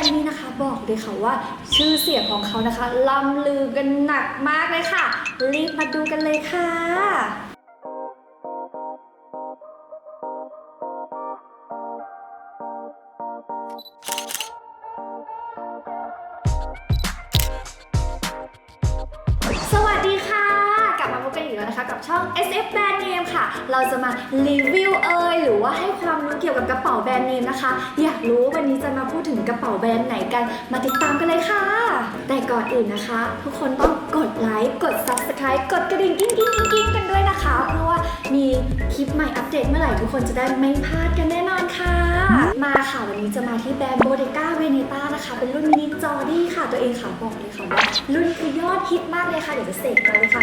นด์นี้นะคะบอกเลยค่ะว่า ชื่อเสียงของเขานะคะล่ำลือกันหนักมากเลยค่ะ รีบมาดูกันเลยค่ะ แล้วนะคะ กับช่อง SF Brand Name ค่ะ เราจะมารีวิวเอ่ยหรือว่าให้ความรู้เกี่ยวกับกระเป๋าแบรนด์เนมนะคะ อยากรู้ว่าวันนี้จะมาพูดถึงกระเป๋าแบรนด์ไหนกัน มาติดตามกันเลยค่ะ แต่ก่อนอื่นนะคะ ทุกคนต้องกดไลค์กด Subscribe กดกระดิ่งกิ้งกิ้งกิ้งกิ้งกันด้วยนะคะ เพราะว่ามีคลิปใหม่อัปเดตเมื่อไหร่ทุกคนจะได้ไม่พลาดกันแน่นอนค่ะ มาค่ะวันนี้จะมาที่แบรนด์ Bodeca Veneta นะคะ เป็นรุ่นมินิจอดี้ค่ะตัวเองค่ะบอกเลยค่ะว่ารุ่นคือยอดฮิตมากเลยค่ะเดี๋ยวจะเสกกันเลยค่ะ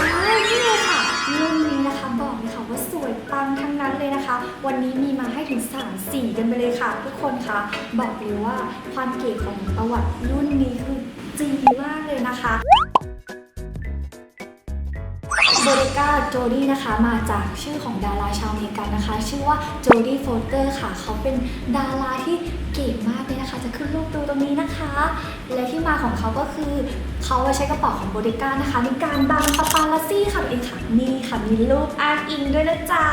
ว้าวนี่เลยค่ะรุ่นนี้นะคะบอกเลยค่ะว่าสวยปังทั้งนั้นเลยนะคะ วันนี้มีมาให้ถึง 3 สีกันไปเลยค่ะ ทุกคนคะบอกเลยว่าความเก๋ของประวัติรุ่นนี้คือจริงมากเลยนะคะ โบริกาโจดี้นะคะมาจากชื่อของดาราชาวอเมริกันนะคะ ชื่อว่าโจดี้โฟเตอร์ค่ะ เขาเป็นดาราที่ เก๋มากเลยนะคะ จะขึ้นรูปดูตรงนี้นะคะ และที่มาของเขาก็คือเขาใช้กระเป๋าของโบเดกานะคะ ในการบังปาปาลาซี่ค่ะเองค่ะนี่ค่ะมีรูปอ้างอิงด้วยนะจ๊ะ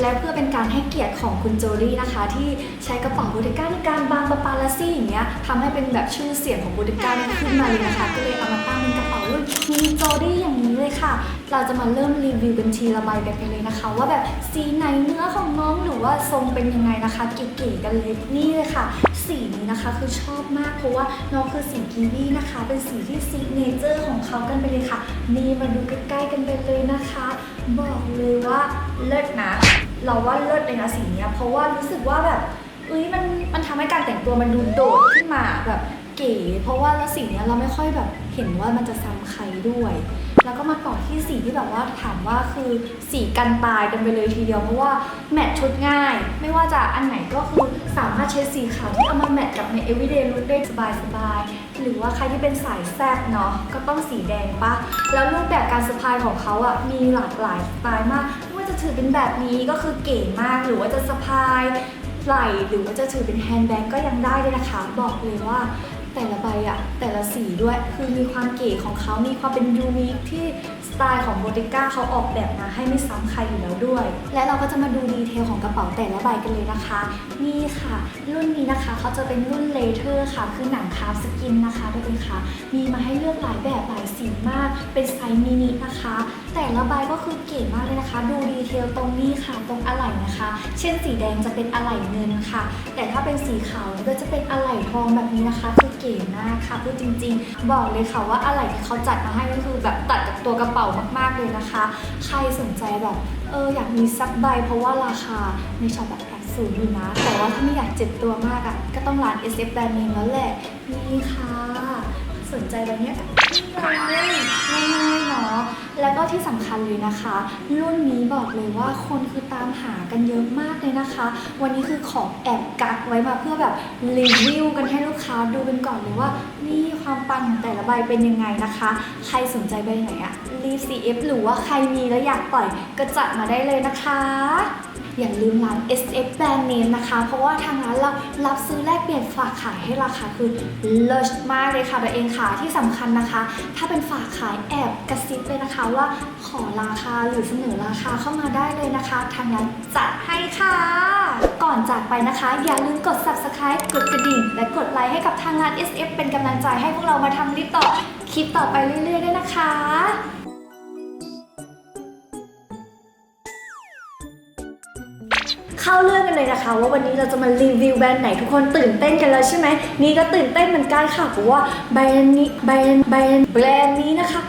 และเพื่อเป็นการให้เกียรติของคุณโจดี้นะคะ ที่ใช้กระเป๋าโบเดกาในการบังปาปาลาซี่อย่างเงี้ยทำให้เป็นแบบชื่อเสียงของโบเดกาขึ้นมาเลยนะคะ ก็เลยเอามาตั้งเป็นกระเป๋ารุ่นมินิโจดี้อย่างนี้เลยค่ะ เราจะมาเริ่มรีวิวกันทีละใบกันไปเลยนะคะ ว่าแบบสีไหนเนื้อของน้องหรือว่าทรงเป็นยังไงนะคะเก๋ๆกันเลยนี่เลยค่ะสีนี้นะคะคือชอบมากเพราะว่าน้องคือสีกีวีนะคะ เป็นสีที่ซิกเนเจอร์ของเขากันไปเลยค่ะ นี่มาดูใกล้ๆกันไปเลยนะคะ บอกเลยว่าเลิศนะ เราว่าเลิศเลยนะสีนี้เพราะว่ารู้สึกว่าแบบเอ้ยมันมันทำให้การแต่งตัวมันดูโดดขึ้นมาแบบเก๋เพราะว่าแล้วสีนี้เราไม่ค่อยแบบเห็นว่ามันจะซ้ำใครด้วย แล้วก็มาต่อที่สีที่แบบว่าถามว่าคือสีกันตายกันไปเลยทีเดียวเพราะว่าแมทชุดง่าย ไม่ว่าจะอันไหนก็คือสามารถใช้สีขาวที่เอามาแมทกับใน everyday look ได้สบายๆหรือว่าใครที่เป็นสายแซบเนาะก็ต้องสีแดงปะแล้วรูปแบบการสะพายของเขาอะมีหลากหลายสไตล์มากไม่ว่าจะถือเป็นแบบนี้ก็คือเก๋มากหรือว่าจะสะพายไหล่หรือว่าจะถือเป็นแฮนด์แบ็กก็ยังได้เลยนะคะ บอกเลยว่า แต่ละใบอะแต่ละสีด้วยคือมีความเก๋ของเขามีความเป็นยูนิคที่สไตล์ของโบติก้าเขาออกแบบมาให้ไม่ซ้ำใครอยู่แล้วด้วย และเราก็จะมาดูดีเทลของกระเป๋าแต่ละใบกันเลยนะคะ นี่ค่ะ รุ่นนี้นะคะเขาจะเป็นรุ่นเลเทอร์ค่ะ คือหนังคาร์บสกินนะคะทุกคนคะมีมาให้เลือกหลายแบบหลายสีมาก เป็นไซส์มินินะคะ แต่ละใบก็คือเก๋มากเลยนะคะ ดูดีเทลตรงนี้ค่ะตรงอะไหล่นะคะ เช่นสีแดงจะเป็นอะไหล่เงินค่ะ แต่ถ้าเป็นสีขาวก็จะเป็นอะไหล่ทองแบบนี้นะคะคือ ก๋มากค่ะพูดจริง ๆ บอกเลยค่ะว่าอะไรที่เขาจัดมาให้ก็คือแบบตัดกับตัวกระเป๋ามากๆเลยนะคะ ใครสนใจแบบเอออยากมีซักใบเพราะว่าราคาในช็อปแบบแอบสูงอยู่นะ แต่ว่าถ้าไม่อยากเจ็บตัวมากอะ่ะก็ต้องร้าน SF Brand Name แล้วแหละนี่ค่ะ สนใจใบเนี้ยนี่เลยง่ายๆเนาะแล้วก็ที่สำคัญเลยนะคะ รุ่นนี้บอกเลยว่าคนคือตามหากันเยอะมากเลยนะคะ วันนี้คือของแอบกักไว้มาเพื่อแบบรีวิวกันให้ลูกค้าดูกันก่อนเลยว่านี่ความปังของแต่ละใบเป็นยังไงนะคะ ใครสนใจใบไหนอะรีบ CF หรือว่าใครมีแล้วอยากปล่อยก็จัดมาได้เลยนะคะ อย่าลืมร้าน SF Brand Name นะคะ เพราะว่าทางร้านเรารับซื้อแลกเปลี่ยนฝากขายให้ราคาคือเลิศมากเลยค่ะตัวเองค่ะที่สำคัญนะคะ ถ้าเป็นฝากขายแอบกระซิบเลยนะคะว่าขอราคาหรือเสนอราคาเข้ามาได้เลยนะคะ ทางร้านจัดให้ค่ะ ก่อนจากไปนะคะ อย่าลืมกด subscribe กดกระดิ่ง และกดไลค์ให้กับทางร้าน SF เป็นกำลังใจให้พวกเรามาทำลิปต่อคลิปต่อไปเรื่อยๆด้วยนะคะ เข้าเรื่องกันเลยนะคะ ว่าวันนี้เราจะมารีวิวแบรนด์ไหนทุกคนตื่นเต้นกันแล้วใช่ไหมนี่ก็ตื่นเต้นเหมือนกันค่ะเพราะว่าแบรนด์นี้แบรนด์แบรนด์แบรนด์นี้นะคะ